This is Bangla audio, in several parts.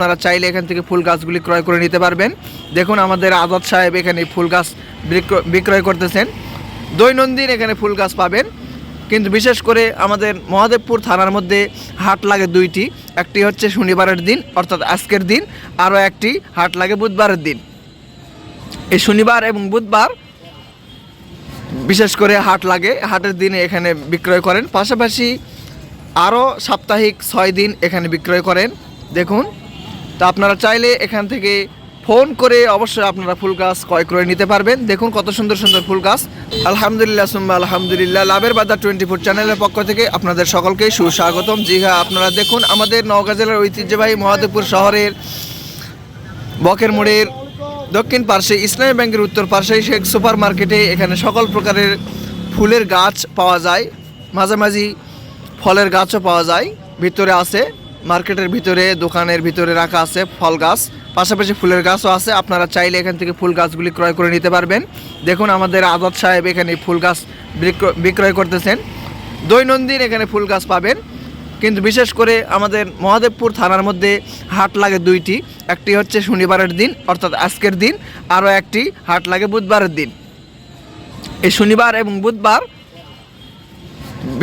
আপনারা চাইলে এখান থেকে ফুল গাছগুলি ক্রয় করে নিতে পারবেন। দেখুন আমাদের আজাদ সাহেব এখানে ফুল গাছ বিক্র- বিক্রয় করতেছেন। দৈনন্দিন এখানে ফুল গাছ পাবেন। কিন্তু বিশেষ করে আমাদের মহাদেবপুর থানার মধ্যে হাট লাগে দুইটি। একটি হচ্ছে শনিবারের দিন, অর্থাৎ আজকের দিন, আরও একটি হাট লাগে বুধবারের দিন। এই শনিবার এবং বুধবার বিশেষ করে হাট লাগে, হাটের দিনে এখানে বিক্রয় করেন। পাশাপাশি আরও সাপ্তাহিক ছয় দিন এখানে বিক্রয় করেন। দেখুন তো আপনারা চাইলে এখান থেকে ফোন করে অবশ্যই আপনারা ফুল গাছ ক্রয় করে নিতে পারবেন। দেখুন কত সুন্দর সুন্দর ফুল গাছ। আলহামদুলিল্লাহ, সুম্মা আলহামদুলিল্লাহ। লাভের বাজার টোয়েন্টি ফোর চ্যানেলের পক্ষ থেকে আপনাদের সকলকে সুস্বাগতম। জি হ্যাঁ আপনারা দেখুন, আমাদের নওগাঁ জেলার ঐতিহ্যবাহী মহাদেবপুর শহরের বকের মোড়ের দক্ষিণ পার্শ্বে ইসলামী ব্যাংকের উত্তর পার্শ্বে শেখ সুপার মার্কেটে এখানে সকল প্রকারের ফুলের গাছ পাওয়া যায়। মাঝামাঝি ফলের গাছও পাওয়া যায়। ভিতরে আছে। মার্কেটের ভিতরে, দোকানের ভিতরে রাখা আছে ফল গাছ। পাশাপাশি ফুলের গাছও আছে। আপনারা চাইলে এখান থেকে ফুল গাছগুলি ক্রয় করে নিতে পারবেন। দেখুন, আমাদের আজাদ সাহেব এখানে ফুল গাছ বিক্র- বিক্রয় করতেছেন। দৈনন্দিন এখানে ফুল গাছ পাবেন। কিন্তু বিশেষ করে আমাদের মহাদেবপুর থানার মধ্যে হাট লাগে দুইটি। একটি হচ্ছে শনিবারের দিন, অর্থাৎ আজকের দিন, আরও একটি হাট লাগে বুধবারের দিন। এই শনিবার এবং বুধবার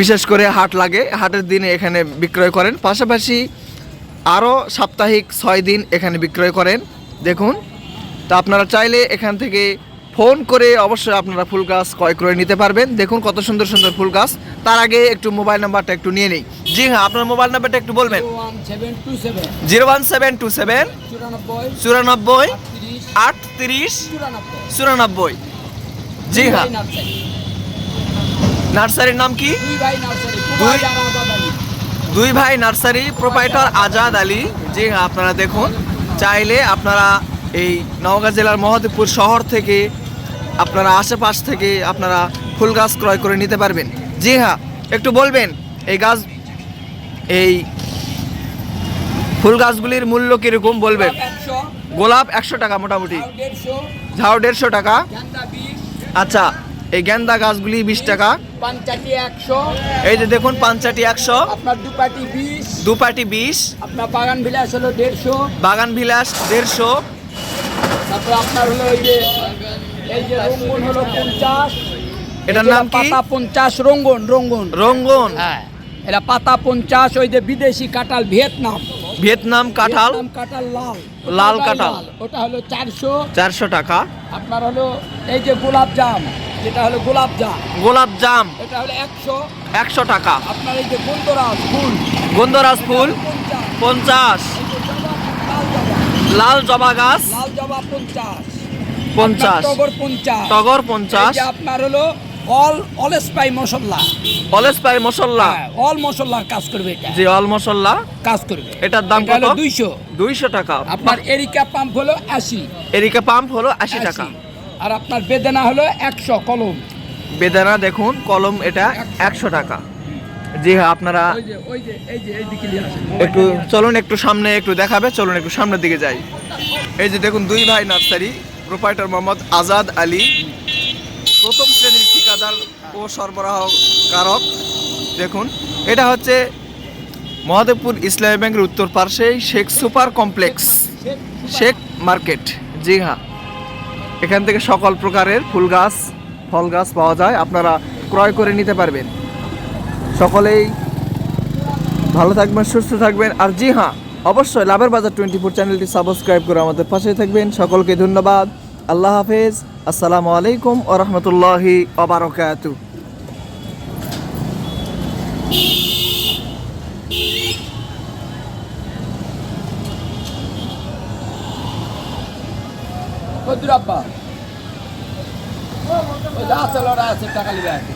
বিশেষ করে হাট লাগে। হাটের দিনে এখানে বিক্রয় করেন। পাশাপাশি আরও সাপ্তাহিক ছয় দিন এখানে বিক্রয় করেন। দেখুন তা আপনারা চাইলে এখান থেকে ফোন করে অবশ্যই আপনারা ফুল গাছ ক্রয় করে নিতে পারবেন। দেখুন কত সুন্দর সুন্দর ফুল গাছ। তার আগে একটু মোবাইল নাম্বারটা একটু নিয়ে নিই। জি হ্যাঁ আপনার মোবাইল নাম্বারটা একটু বলবেন। Zero one seven two seven. চুরানব্বই চুরানব্বই তিরিশ আটত্রিশ চুরানব্বই। জি হ্যাঁ। নার্সারির নাম কি? দুই ভাই নার্সারি প্রোপাইটর আজাদ আলী। জি হ্যাঁ আপনারা দেখুন। চাইলে আপনারা এই নওগাঁ জেলার মহাদেবপুর শহর থেকে আপনারা আশেপাশ থেকে আপনারা ফুল গাছ ক্রয় করে নিতে পারবেন। জি হ্যাঁ একটু বলবেন এই গাছ এই ফুল গাছগুলির মূল্য কীরকম বলবেন? গোলাপ একশো টাকা মোটামুটি। ঝাউ দেড়শো। টাকা। আচ্ছা এই গেন্দা গাছগুলি বিশ টাকা। পাঞ্চাটি একশো। এই যে দেখুন পাঞ্চাটি একশো। আপনার দুপাটি বিশ। দুপাটি বিশ। আপনার বাগান বিলাস হলো দেড়শো। বাগান বিলাস দেড়শো। তারপর আপনার হলো এই যে এই যে রঙ্গন হলো পঞ্চাশ। এটার নাম কি? পাতা পঞ্চাশ রঙ্গন রঙ্গন। রঙ্গন। হ্যাঁ এটা পাতা পঞ্চাশ ওই যে বিদেশি কাঁঠাল ভিয়েতনাম। ভিয়েতনাম কাঁঠাল। কাঁঠাল লাল। লাল কাঁঠাল। ওটা হলো চারশো। চারশো টাকা। আপনার হলো এই যে গোলাপ জাম। যেটা হলো গোলাপ জাম। গোলাপ জাম। এটা হলো একশো। একশো টাকা। আপনার এই যে গন্ধরাজ ফুল। গন্ধরাজ ফুল। পঞ্চাশ। লাল জবা। গাছ। লাল জবা পঞ্চাশ। পঞ্চাশ। টগর পঞ্চাশ। টগর পঞ্চাশ। আপনার হলো অল অল স্পাই মশলা। অলেস পাই মশলা। হ্যাঁ, অল মশলার কাজ করবে এটা। জি অল মশলা। কাজ করবে। এটার দাম কত? দুইশো। দুইশো টাকা। আপনার এরিকা পাম্প হলো আশি। এরিকা পাম্প হলো আশি। টাকা। আর আপনার বেদানা হলো একশো কলম। বেদানা দেখুন কলম এটা একশো টাকা। জি হ্যাঁ আপনারা একটু চলুন একটু সামনে একটু দেখাবে চলুন একটু সামনের দিকে যাই। এই যে দেখুন দুই ভাই নার্সারি প্রোপাইটার মোহাম্মদ আজাদ আলী প্রথম শ্রেণির ঠিকাদার ও সরবরাহকারক। দেখুন এটা হচ্ছে মহাদেবপুর ইসলামী ব্যাংকের উত্তর পার্শ্বে Sheikh super complex Sheikh market. জি হ্যাঁ। এখান থেকে সকল প্রকারের ফুল গাছ, ফল গাছ পাওয়া যায়। আপনারা ক্রয় করে নিতে পারবেন। সকলেই ভালো থাকবেন, সুস্থ থাকবেন। আর জি হ্যাঁ অবশ্যই লাভের বাজার টোয়েন্টি ফোর চ্যানেলটি সাবস্ক্রাইব করে আমাদের পাশে থাকবেন। সকলকে ধন্যবাদ। আল্লাহ হাফেজ। আসসালামু আলাইকুম ও রহমতুল্লাহি ওবরাকাতু কদ্দুর আব্বা। ওই যা আছে লড়া আছে টাকা লিবে আছে